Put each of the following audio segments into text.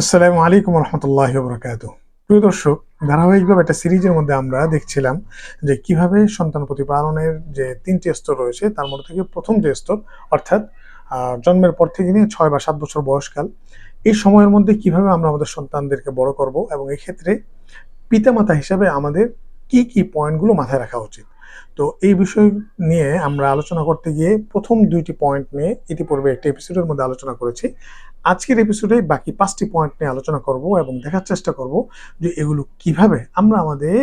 আসসালামু আলাইকুম রহমতুল্লাহ বরকাত প্রিয় দর্শক, ধারাবাহিকভাবে একটা সিরিজের মধ্যে আমরা দেখছিলাম যে কীভাবে সন্তান প্রতিপালনের যে তিনটি স্তর রয়েছে, তার মধ্যে থেকে প্রথম যে স্তর, অর্থাৎ জন্মের পর থেকে নিয়ে ছয় বা সাত বছর বয়সকাল, এই সময়ের মধ্যে কীভাবে আমরা আমাদের সন্তানদেরকে বড় করব এবং এক্ষেত্রে ক্ষেত্রে পিতামাতা হিসাবে আমাদের কি কি পয়েন্টগুলো মাথায় রাখা উচিত? তো এই বিষয় নিয়ে আমরা আলোচনা করতে গিয়ে প্রথম দুইটি পয়েন্ট নিয়ে ইতিপূর্বে একটি এপিসোডের মধ্যে আলোচনা করেছি। আজকের এপিসোডে বাকি পাঁচটি পয়েন্ট নিয়ে আলোচনা করব এবং দেখার চেষ্টা করব যে এগুলো কীভাবে আমরা আমাদের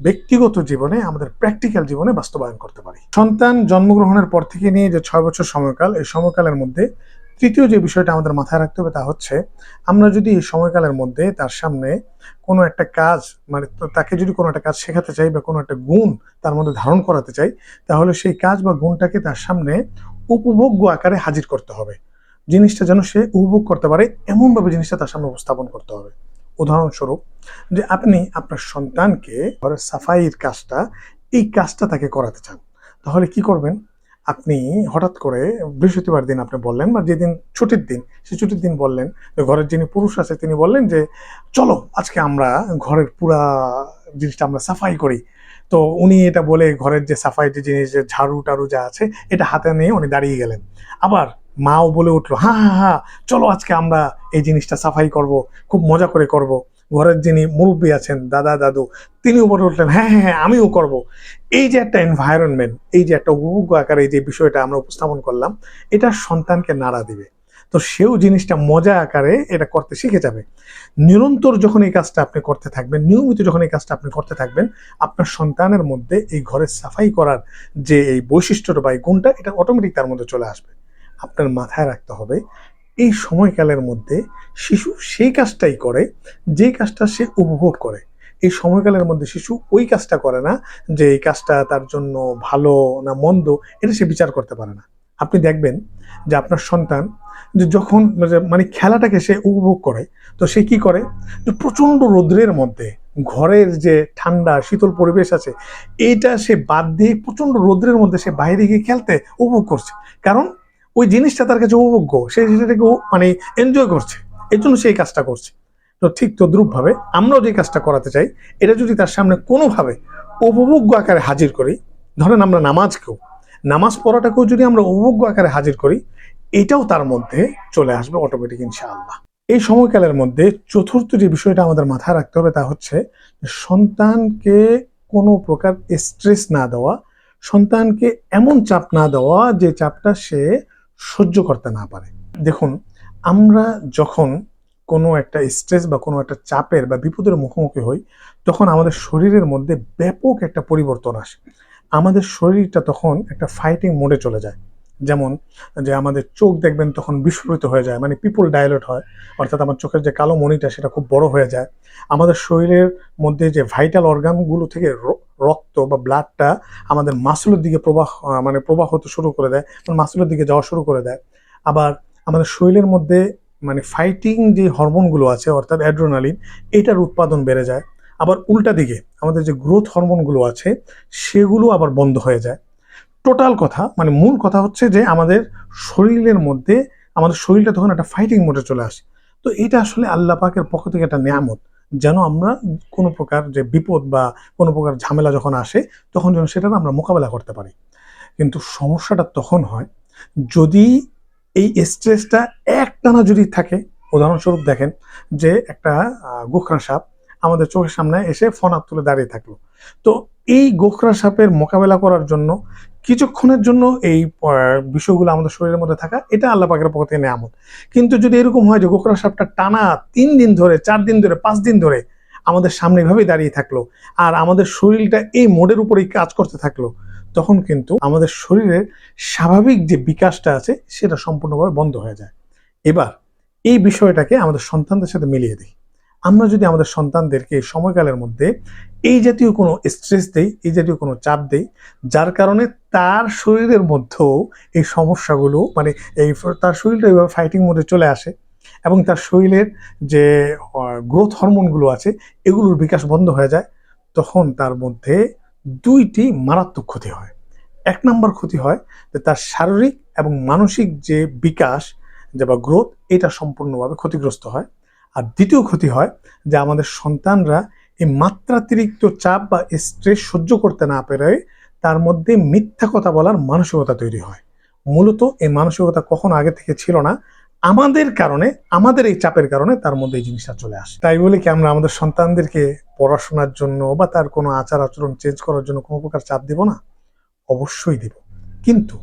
ব্যক্তিগত জীবনে, আমাদের প্র্যাকটিক্যাল জীবনে বাস্তবায়ন করতে পারি। সন্তান জন্মগ্রহণের পর থেকে নিয়ে যে ছয় বছর সময়কাল, এই সময়কালের মধ্যে তৃতীয় যে বিষয়টা আমাদের মাথায় রাখতে হবে তা হচ্ছে, আমরা যদি এই সময়কালের মধ্যে তার সামনে কোনো একটা কাজ মানে তাকে যদি কোনো একটা কাজ শেখাতে চাই বা কোনো একটা গুণ তার মধ্যে ধারণ করাতে চাই, তাহলে সেই কাজ বা গুণটাকে তার সামনে উপভোগ্য আকারে হাজির করতে হবে। জিনিসটা যেন সে উপভোগ করতে পারে, এমনভাবে জিনিসটা তার সামনে উপস্থাপন করতে হবে। উদাহরণস্বরূপ, যে আপনি আপনার সন্তানকে ঘরের সাফাইয়ের কাজটা, এই কাজটা তাকে করাতে চান, তাহলে কি করবেন? আপনি হঠাৎ করে বৃহস্পতিবার দিন আপনি বললেন বা যেদিন ছুটির দিন, সেই ছুটির দিন বললেন ঘরের যিনি পুরুষ আছে তিনি বললেন যে, চলো, আজকে আমরা ঘরের পুরা জিনিসটা আমরা সাফাই করি। তো উনি এটা বলে ঘরের যে সাফাই যে জিনিস, যে ঝাড়ু টাড়ু যা আছে, এটা হাতে নিয়ে উনি দাঁড়িয়ে গেলেন। আবার মাও বলে উঠল হ্যাঁ হ্যাঁ হ্যাঁ চলো আজকে আমরা এই জিনিসটা সাফাই করব, খুব মজা করে করব। ঘরের যিনি মুরব্বী আছেন, দাদা, দাদু, তিনিও বলে উঠলেন হ্যাঁ হ্যাঁ হ্যাঁ আমিও করব। এই যে একটা এনভায়রনমেন্ট এই যে একটা উপভোগ্য আকারে এই যে বিষয়টা আমরা উপস্থাপন করলাম, এটা সন্তানকে নাড়া দিবে। তো সেও জিনিসটা মজা আকারে এটা করতে শিখে যাবে। নিরন্তর যখন এই কাজটা আপনি করতে থাকবেন, নিয়মিত যখন এই কাজটা আপনি করতে থাকবেন, আপনার সন্তানের মধ্যে এই ঘরের সাফাই করার যে এই বৈশিষ্ট্যটা বা এই গুণটা, এটা অটোমেটিক তার মধ্যে চলে আসবে। আপনার মাথায় রাখতে হবে এই সময়কালের মধ্যে শিশু সেই কাজটাই করে, যে কাজটা সে উপভোগ করে। এই সময়কালের মধ্যে শিশু ওই কাজটা করে না যে এই কাজটা তার জন্য ভালো না মন্দ, এটা সে বিচার করতে পারে না। আপনি দেখবেন যে আপনার সন্তান যে যখন মানে খেলাটাকে সে উপভোগ করে, তো সে কি করে? যে প্রচণ্ড রৌদ্রের মধ্যে ঘরের যে ঠান্ডা, শীতল পরিবেশ আছে এইটা সে বাদ দিয়ে প্রচণ্ড রৌদ্রের মধ্যে সে বাইরে গিয়ে খেলতে উপভোগ করছে। কারণ ওই জিনিসটা তার কাছে উপভোগ্য সে সেটাকে মানে এনজয় করছে। এর জন্য সেই কাজটা করছে। তো ঠিক তদ্রুপভাবে আমরাও যে কাজটা করাতে চাই, এটা যদি তার সামনে কোনোভাবে উপভোগ্য আকারে হাজির করি, ধরেন আমরা নামাজকেও নামাজ পড়াটাকেও যদি আমরা উপভোগ্য আকারে হাজির করি, এটাও তার মধ্যে চলে আসবে অটোমেটিক ইনশাআল্লাহ। এই সময়কালের মধ্যে চতুর্থ যে বিষয়টা আমাদের মাথায় রাখতে হবে তা হচ্ছে সন্তানকে কোনো প্রকার স্ট্রেস না দেওয়া, সন্তানকে এমন চাপ না দেওয়া যে চাপটা সে সহ্য করতে না পারে। দেখুন, আমরা যখন কোনো একটা স্ট্রেস বা কোনো একটা চাপের বা বিপদের মুখোমুখি হই, তখন আমাদের শরীরের মধ্যে ব্যাপক একটা পরিবর্তন আসে। আমাদের শরীরটা তখন একটা ফাইটিং মোডে চলে যায়। যেমন, যে আমাদের চোখ দেখবেন তখন বিস্ফোরিত হয়ে যায় মানে পিপল ডায়লট হয়, অর্থাৎ আমার চোখের যে কালো মণিটা সেটা খুব বড় হয়ে যায়। আমাদের শরীরের মধ্যে যে ভাইটাল অর্গানগুলো থেকে রক্ত বা ব্লাডটা আমাদের মাসুলের দিকে প্রবাহ মানে প্রবাহ হতে শুরু করে দেয় মানে মাসুলের দিকে যাওয়া শুরু করে দেয়। আবার আমাদের শরীরের মধ্যে মানে ফাইটিং যে হরমোনগুলো আছে, অর্থাৎ অ্যাড্রোনালিন এটার উৎপাদন বেড়ে যায়। আবার উল্টা দিকে আমাদের যে গ্রোথ হরমোনগুলো আছে, সেগুলো আবার বন্ধ হয়ে যায়। টোটাল কথা মানে মূল কথা হচ্ছে যে আমাদের শরীরের মধ্যে, আমাদের শরীরটা তখন একটা ফাইটিং মোডে চলে আসে। তো এটা আসলে আল্লাহ পাকের পক্ষ থেকে একটা নিয়ামত। যেন আমরা কোনো প্রকার যে বিপদ বা কোনো প্রকার ঝামেলা যখন আসে, তখন যেন সেটা আমরা মোকাবেলা করতে পারি। কিন্তু সমস্যাটা তখন হয়, যদি এই স্ট্রেসটা একটানা যদি থাকে, উদাহরণস্বরূপ দেখেন যে একটা গোখরা সাপ আমাদের চোখের সামনে এসে ফনাত তুলে দাঁড়িয়ে থাকল। তো এই গোখরা সাপের মোকাবেলা করার জন্য কিছুক্ষণের জন্য এই বিষয়গুলো আমাদের শরীরের মধ্যে থাকা, এটা আল্লাহ পাকের পক্ষ থেকে নেয়ামত। কিন্তু যদি এরকম হয় যে গোখরা সাপটা টানা তিন দিন ধরে, চার দিন ধরে, পাঁচ দিন ধরে আমাদের সামনে এভাবেই দাঁড়িয়ে থাকল আর আমাদের শরীরটা এই মোডের উপরেই কাজ করতে থাকল, তখন কিন্তু আমাদের শরীরের স্বাভাবিক যে বিকাশটা আছে সেটা সম্পূর্ণভাবে বন্ধ হয়ে যায়। এবার এই বিষয়টাকে আমাদের সন্তানদের সাথে মিলিয়ে দিই। আমরা যদি আমাদের সন্তানদেরকে সময়কালের মধ্যে এই জাতীয় কোনো স্ট্রেস দেই, এই জাতীয় কোনো চাপ দেই, যার কারণে তার শরীরের মধ্যেও এই সমস্যাগুলো মানে এই তার শরীরটা এইভাবে ফাইটিং মোডে চলে আসে এবং তার শরীরের যে গ্রোথ হরমোনগুলো আছে, এগুলোর বিকাশ বন্ধ হয়ে যায়, তখন তার মধ্যে দুইটি মারাত্মক ক্ষতি হয়। এক নম্বর ক্ষতি হয় যে তার শারীরিক এবং মানসিক যে বিকাশ, যে বা গ্রোথ এটা সম্পূর্ণভাবে ক্ষতিগ্রস্ত হয়। আর দ্বিতীয় ক্ষতি হয় যে আমাদের সন্তানরা এই মাত্রাতিরিক্ত চাপ বা স্ট্রেস সহ্য করতে না পেরে তার মধ্যে মিথ্যা কথা বলার মানসিকতা তৈরি হয়। মূলত এই মানসিকতা কখনো আগে থেকে ছিল না। আমাদের কারণে, আমাদের এই চাপের কারণে তার মধ্যে এই জিনিসটা চলে আসে। তাই বলে কি, আমরা আমাদের সন্তানদেরকে পড়াশোনার জন্য বা তার কোনো আচার আচরণ চেঞ্জ করার জন্য কোনো প্রকার চাপ দিব না? অবশ্যই দিব। কিন্তু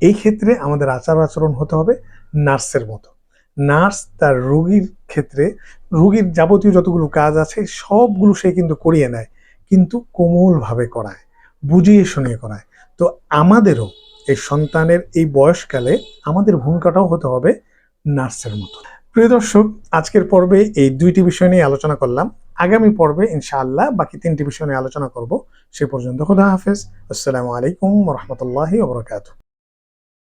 এই ক্ষেত্রে আমাদের আচার আচরণ হতে হবে নার্সের মতো। নার্স তার রুগীর ক্ষেত্রে, রুগীর যাবতীয় যতগুলো কাজ আছে, সবগুলো সে কিন্তু করিয়ে নেয়, কিন্তু কোমলভাবে করায়, বুঝিয়ে শুনিয়ে করায়। তো আমাদেরও এই সন্তানের এই বয়সকালে আমাদের ভূমিকাটাও হতে হবে নার্সের মতো। প্রিয় দর্শক, আজকের পর্বে এই দুইটি বিষয় নিয়ে আলোচনা করলাম। আগামী পর্বে ইনশাআল্লাহ বাকি তিনটি বিষয় নিয়ে আলোচনা করব। সে পর্যন্ত খুদা হাফেজ। আসসালামু আলাইকুম রহমতুল্লাহি ওবরাকাতু